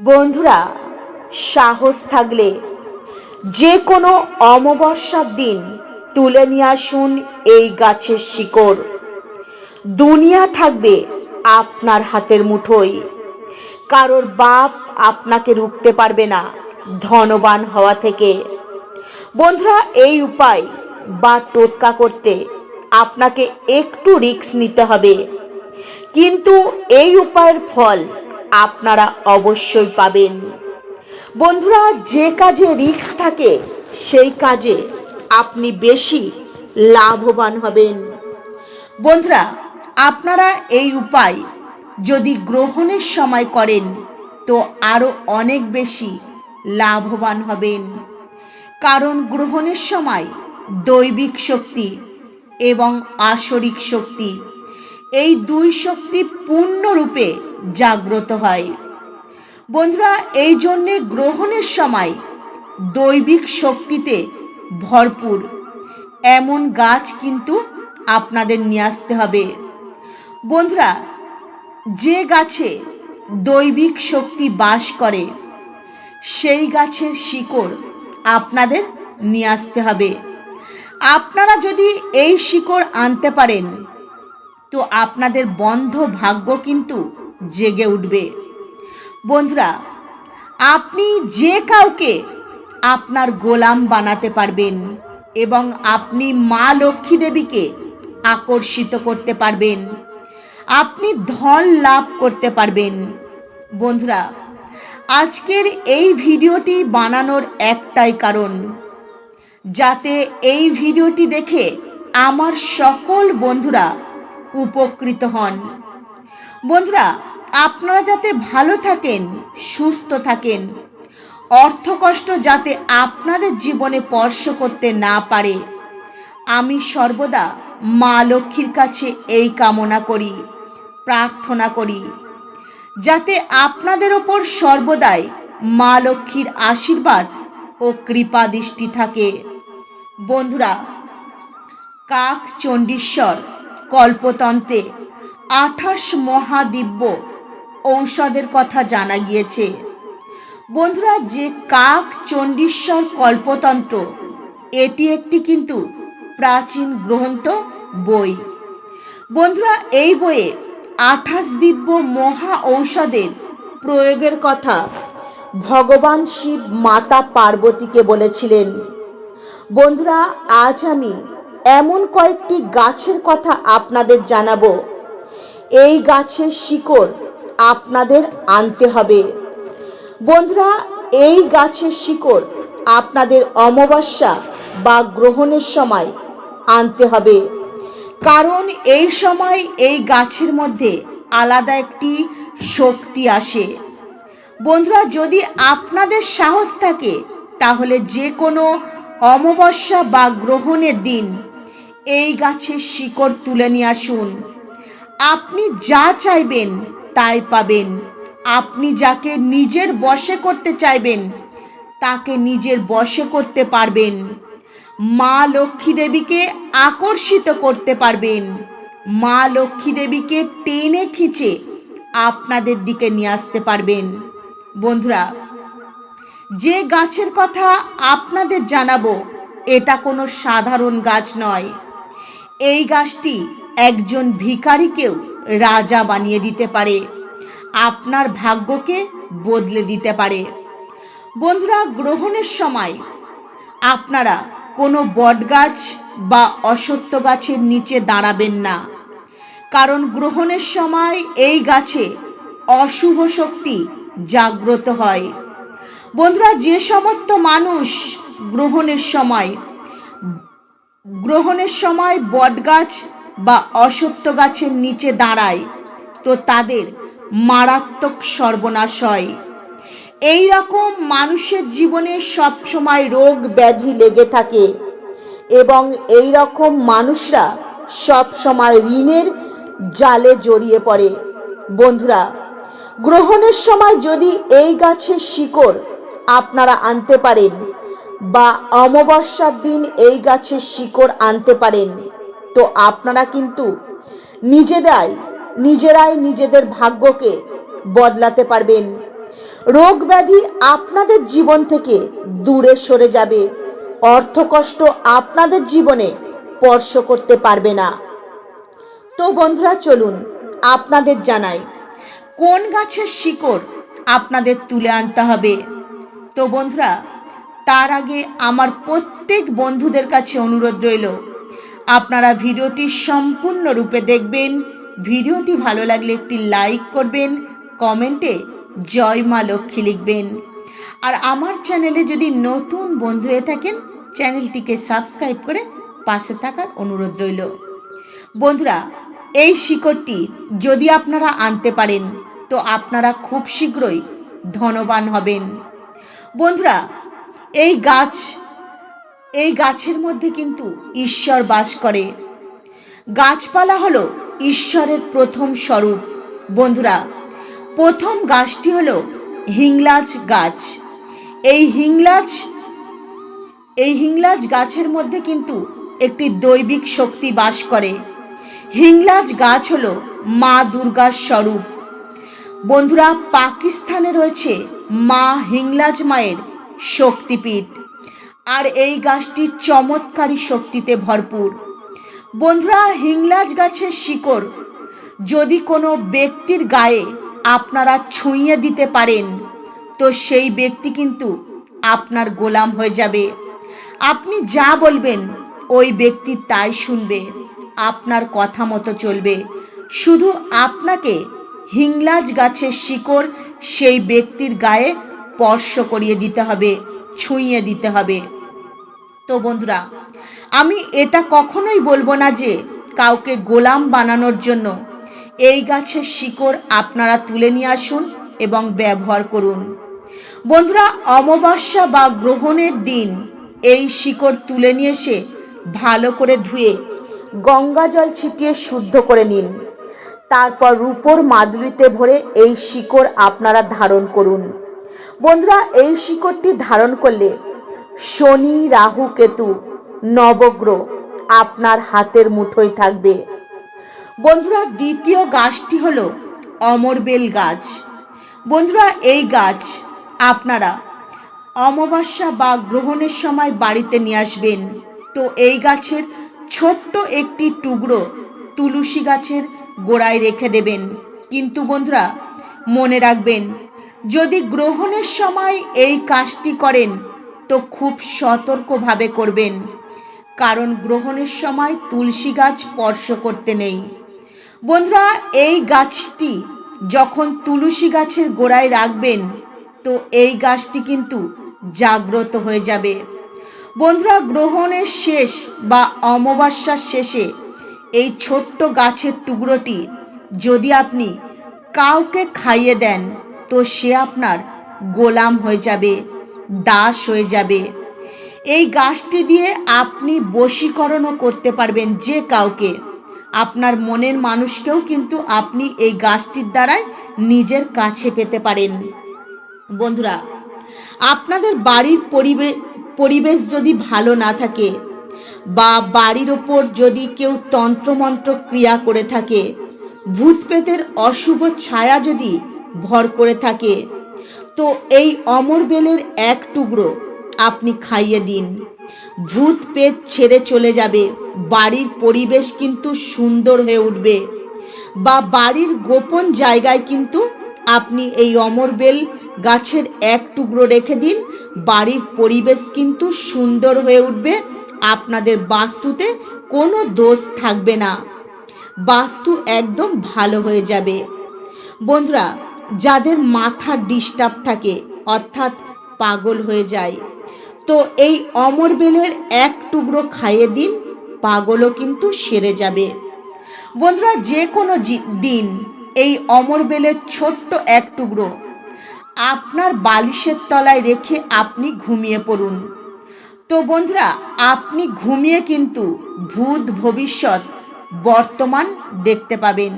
বন্ধুরা, সাহস থাকলে যে কোনো অমাবস্যার দিন তুলে নিয়ে আসুন এই গাছের শিকড়। দুনিয়া থাকবে আপনার হাতের মুঠোয়। কারোর বাপ আপনাকে রুখতে পারবে না ধনবান হওয়া থেকে। বন্ধুরা, এই উপায় বা টোটকা করতে আপনাকে একটু রিস্ক নিতে হবে। কিন্তু এই উপায়ের ফল আপনারা অবশ্যই পাবেন। বন্ধুরা, যে কাজে রিস্ক থাকে, সেই কাজে আপনি বেশি লাভবান হবেন। বন্ধুরা, আপনারা এই উপায় যদি গ্রহণের সময় করেন, তো আরও অনেক বেশি লাভবান হবেন। কারণ গ্রহণের সময় দৈবিক শক্তি এবং আসরিক শক্তি এই দুই শক্তি পূর্ণরূপে জাগ্রত হয়। বন্ধুরা, এই জন্যে গ্রহণের সময় দৈবিক শক্তিতে ভরপুর। এমন গাছ কিন্তু আপনাদের নিয়ে আসতে হবে। বন্ধুরা, যে গাছে দৈবিক শক্তি বাস করে, সেই গাছের শিকড় আপনাদের নিয়ে আসতে হবে। আপনারা যদি এই শিকড় আনতে পারেন তো আপনাদের বন্ধ ভাগ্য কিন্তু জেগে উঠবে। বন্ধুরা, আপনি যে কাউকে আপনার গোলাম বানাতে পারবেন এবং আপনি মা লক্ষ্মী দেবীকে আকর্ষিত করতে পারবেন, আপনি ধন লাভ করতে পারবেন। বন্ধুরা, আজকের এই ভিডিওটি বানানোর একটাই কারণ, যাতে এই ভিডিওটি দেখে আমার সকল বন্ধুরা উপকৃত হন। বন্ধুরা, আপনারা যাতে ভালো থাকেন, সুস্থ থাকেন, অর্থকষ্ট যাতে আপনাদের জীবনে স্পর্শ করতে না পারে, আমি সর্বদা মা লক্ষ্মীর কাছে এই কামনা করি, প্রার্থনা করি, যাতে আপনাদের ওপর সর্বদাই মা লক্ষ্মীর আশীর্বাদ ও কৃপা দৃষ্টি থাকে। বন্ধুরা কাক চণ্ডীশ্বর কল্পতন্ত্রে। আঠাশ মহাদিব্য ঔষধের কথা জানা গিয়েছে। বন্ধুরা, যে কাক চণ্ডীশ্বর কল্পতন্ত্র, এটি একটি কিন্তু প্রাচীন গ্রন্থ বই। বন্ধুরা, এই বইয়ে আঠাশ দিব্য মহা ঔষধের প্রয়োগের কথা ভগবান শিব মাতা পার্বতীকে বলেছিলেন। বন্ধুরা, আজ আমি এমন কয়েকটি গাছের কথা আপনাদের জানাব। এই গাছের শিকড় আপনাদের আনতে হবে। বন্ধুরা, এই গাছের শিকড় আপনাদের অমাবস্যা বা গ্রহণের সময় আনতে হবে। কারণ এই সময় এই গাছের মধ্যে আলাদা একটি শক্তি আসে। বন্ধুরা, যদি আপনাদের সাহস থাকে, তাহলে যে কোনো অমাবস্যা বা গ্রহণের দিন এই গাছের শিকড় তুলে নিয়ে আসুন। আপনি যা চাইবেন, তাই পাবেন। আপনি যাকে নিজের বশে করতে চাইবেন, তাকে নিজের বশে করতে পারবেন। মা লক্ষ্মী দেবীকে আকর্ষিত করতে পারবেন। মা লক্ষ্মী দেবীকে টেনে খিচে আপনাদের দিকে নিয়ে আসতে পারবেন। বন্ধুরা, যে গাছের কথা আপনাদের জানাব, এটা কোনো সাধারণ গাছ নয়। এই গাছটি একজন ভিখারিকেও রাজা বানিয়ে দিতে পারে। আপনার ভাগ্যকে বদলে দিতে পারে। বন্ধুরা, গ্রহণের সময় আপনারা কোনো বটগাছ বা অসত্য গাছের নিচে দাঁড়াবেন না। কারণ গ্রহণের সময় এই গাছে অশুভ শক্তি জাগ্রত হয়। বন্ধুরা, যে সমস্ত মানুষ গ্রহণের সময় গ্রহণের সময় বটগাছ বা অসত্য গাছের নিচে দাঁড়ায়, তো তাদের মারাত্মক সর্বনাশ হয়। এই রকম মানুষের জীবনে সবসময় রোগ ব্যাধি লেগে থাকে এবং এই রকম মানুষরা সব সময় ঋণের জালে জড়িয়ে পড়ে। বন্ধুরা, গ্রহণের সময় যদি এই গাছের শিকড় আপনারা আনতে পারেন বা অমাবস্যার দিন এই গাছের শিকড় আনতে পারেন। তো আপনারা কিন্তু নিজেরাই নিজেরাই নিজেদের ভাগ্যকে বদলাতে পারবেন। রোগ ব্যাধি আপনাদের জীবন থেকে দূরে সরে যাবে। অর্থকষ্ট আপনাদের জীবনে স্পর্শ করতে পারবে না। তো বন্ধুরা, চলুন আপনাদের জানাই, কোন গাছের শিকড় আপনাদের তুলে আনতে হবে? তো বন্ধুরা তার আগে আমার প্রত্যেক বন্ধুদের কাছে অনুরোধ রইল, আপনারা ভিডিওটি সম্পূর্ণরূপে দেখবেন, ভিডিওটি ভালো লাগলে একটি লাইক করবেন, কমেন্টে জয় মা লক্ষ্মী লিখবেন। আর আমার চ্যানেলে যদি নতুন বন্ধু হয়ে থাকেন, চ্যানেলটিকে সাবস্ক্রাইব করে পাশে থাকার অনুরোধ রইল। বন্ধুরা, এই শিকড়টি যদি আপনারা আনতে পারেন, তো আপনারা খুব শীঘ্রই ধনবান হবেন। বন্ধুরা এই গাছ, এই গাছের মধ্যে কিন্তু ঈশ্বর বাস করে। গাছপালা হলো ঈশ্বরের প্রথম স্বরূপ। বন্ধুরা, প্রথম গাছটি হলো হিংলাজ গাছ। এই হিংলাজ এই হিংলাজ গাছের মধ্যে কিন্তু একটি দৈবিক শক্তি বাস করে। হিংলাজ গাছ হলো মা দুর্গার স্বরূপ। বন্ধুরা, পাকিস্তানে রয়েছে মা হিংলাজ মায়ের শক্তিপীঠ। আর এই গাছটি চমৎকারী শক্তিতে ভরপুর। বন্ধুরা, হিংলাজ গাছের শিকড়। যদি কোনো ব্যক্তির গায়ে আপনারা ছুঁয়ে দিতে পারেন, তো সেই ব্যক্তি কিন্তু আপনার গোলাম হয়ে যাবে। আপনি যা বলবেন, ওই ব্যক্তি তাই শুনবে। আপনার কথা মতো চলবে। শুধু আপনাকে হিংলাজ গাছের শিকড় সেই ব্যক্তির গায়ে স্পর্শ করিয়ে দিতে হবে ছুঁয়ে দিতে হবে। তো বন্ধুরা, আমি এটা কখনোই বলব না যে কাউকে গোলাম বানানোর জন্য এই গাছের শিকড় আপনারা তুলে নিয়ে আসুন এবং ব্যবহার করুন। বন্ধুরা, অমাবস্যা বা গ্রহণের দিন এই শিকড় তুলে নিয়ে এসে ভালো করে ধুয়ে গঙ্গা জল ছিটিয়ে শুদ্ধ করে নিন। তারপর রূপোর মাদুরিতে ভরে এই শিকড় আপনারা ধারণ করুন। বন্ধুরা, এই শিকড়টি ধারণ করলে শনি, রাহু, কেতু, নবগ্রহ আপনার হাতের মুঠোয় থাকবে। বন্ধুরা, দ্বিতীয় গাছটি হলো অমরবেল গাছ। বন্ধুরা, এই গাছ আপনারা অমাবস্যা বা গ্রহণের সময় বাড়িতে নিয়ে আসবেন। তো এই গাছের ছোট্ট একটি টুকরো তুলসী গাছের গোড়ায় রেখে দেবেন। কিন্তু বন্ধুরা, মনে রাখবেন যদি গ্রহণের সময় এই কাজটি করেন, তো খুব সতর্কভাবে করবেন। কারণ গ্রহণের সময় তুলসী গাছ স্পর্শ করতে নেই। বন্ধুরা, এই গাছটি যখন তুলসী গাছের গোড়ায় রাখবেন, তো এই গাছটি কিন্তু জাগ্রত হয়ে যাবে। বন্ধুরা, গ্রহণের শেষ বা অমাবস্যার শেষে এই ছোট্ট গাছের টুকরোটি যদি আপনি কাউকে খাইয়ে দেন তো সে আপনার গোলাম হয়ে যাবে, দাস হয়ে যাবে। এই গাছটি দিয়ে আপনি বশীকরণও করতে পারবেন যে কাউকে। আপনার মনের মানুষকেও কিন্তু আপনি এই গাছটির দ্বারাই নিজের কাছে পেতে পারেন। বন্ধুরা, আপনাদের বাড়ির পরিবেশ পরিবেশ যদি ভালো না থাকে বা বাড়ির ওপর যদি কেউ তন্ত্রমন্ত্র ক্রিয়া করে থাকে ভূত পেতের অশুভ ছায়া যদি ভর করে থাকে। তো এই অমর বেলের এক টুকরো আপনি খাইয়ে দিন। ভূত পেত ছেড়ে চলে যাবে। বাড়ির পরিবেশ কিন্তু সুন্দর হয়ে উঠবে। বা বাড়ির গোপন জায়গায় কিন্তু আপনি এই অমরবেল গাছের এক টুকরো রেখে দিন। বাড়ির পরিবেশ কিন্তু সুন্দর হয়ে উঠবে। আপনাদের বাস্তুতে কোনো দোষ থাকবে না। বাস্তু একদম ভালো হয়ে যাবে। বন্ধুরা যাদের মাথা ডিস্টার্ব থাকে, অর্থাৎ পাগল হয়ে যায়। তো এই অমরবেলের এক টুকরো খাইয়ে দিন, পাগলও কিন্তু সেরে যাবে। বন্ধুরা, যে কোনো দিন এই অমরবেলের ছোট্ট এক টুকরো আপনার বালিশের তলায় রেখে আপনি ঘুমিয়ে পড়ুন। তো বন্ধুরা, আপনি ঘুমিয়ে কিন্তু ভূত ভবিষ্যৎ বর্তমান দেখতে পাবেন।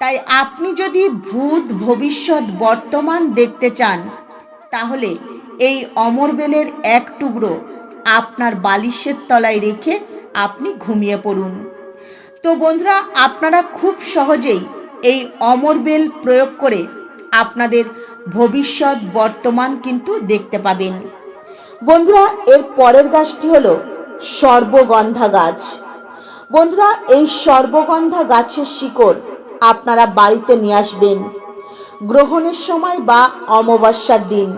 তাই আপনি যদি ভূত ভবিষ্যৎ বর্তমান দেখতে চান, তাহলে এই অমরবেলের এক টুকরো আপনার বালিশের তলায় রেখে আপনি ঘুমিয়ে পড়ুন। তো বন্ধুরা, আপনারা খুব সহজেই এই অমরবেল প্রয়োগ করে আপনাদের ভবিষ্যৎ বর্তমান কিন্তু দেখতে পাবেন। বন্ধুরা, এর পরের গাছটি হলো সর্বগন্ধা গাছ। বন্ধুরা, এই সর্বগন্ধা গাছের শিকড় আপনারা বাড়িতে নিয়ে আসবেন। গ্রহণের সময় বা অমাবস্যার দিন।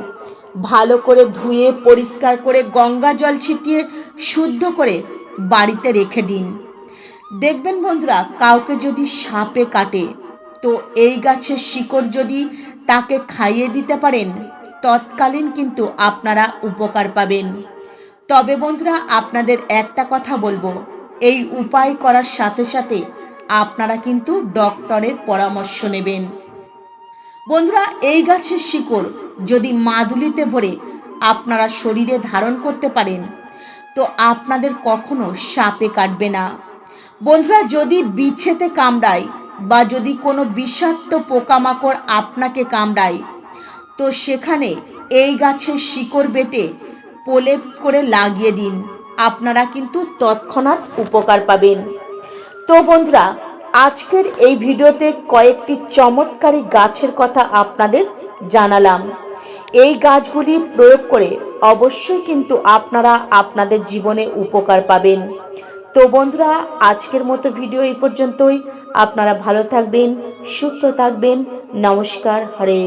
ভালো করে ধুয়ে, পরিষ্কার করে, গঙ্গা জল ছিটিয়ে, শুদ্ধ করে বাড়িতে রেখে দিন। দেখবেন বন্ধুরা, কাউকে যদি সাপে কাটে, তো এই গাছের শিকড় যদি তাকে খাইয়ে দিতে পারেন, তৎকালীন কিন্তু আপনারা উপকার পাবেন। তবে বন্ধুরা, আপনাদের একটা কথা বলব, এই উপায় করার সাথে সাথে আপনারা কিন্তু ডক্টরের পরামর্শ নেবেন। বন্ধুরা, এই গাছের শিকড় যদি মাদুলিতে ভরে আপনারা শরীরে ধারণ করতে পারেন, তো আপনাদের কখনো সাপে কাটবে না। বন্ধুরা, যদি বিছেতে কামড়ায় বা যদি কোনো বিষাক্ত পোকামাকড় আপনাকে কামড়ায়, তো সেখানে এই গাছের শিকড় বেটে প্রলেপ করে লাগিয়ে দিন। আপনারা কিন্তু তৎক্ষণাৎ উপকার পাবেন। তো বন্ধুরা আজকের এই ভিডিওতে কয়েকটি চমৎকারী গাছের কথা আপনাদের জানালাম। এই গাছগুলি প্রয়োগ করে অবশ্যই কিন্তু আপনারা আপনাদের জীবনে উপকার পাবেন। তো বন্ধুরা, আজকের মতো ভিডিও এই পর্যন্তই। আপনারা ভালো থাকবেন, সুস্থ থাকবেন। নমস্কার, হরে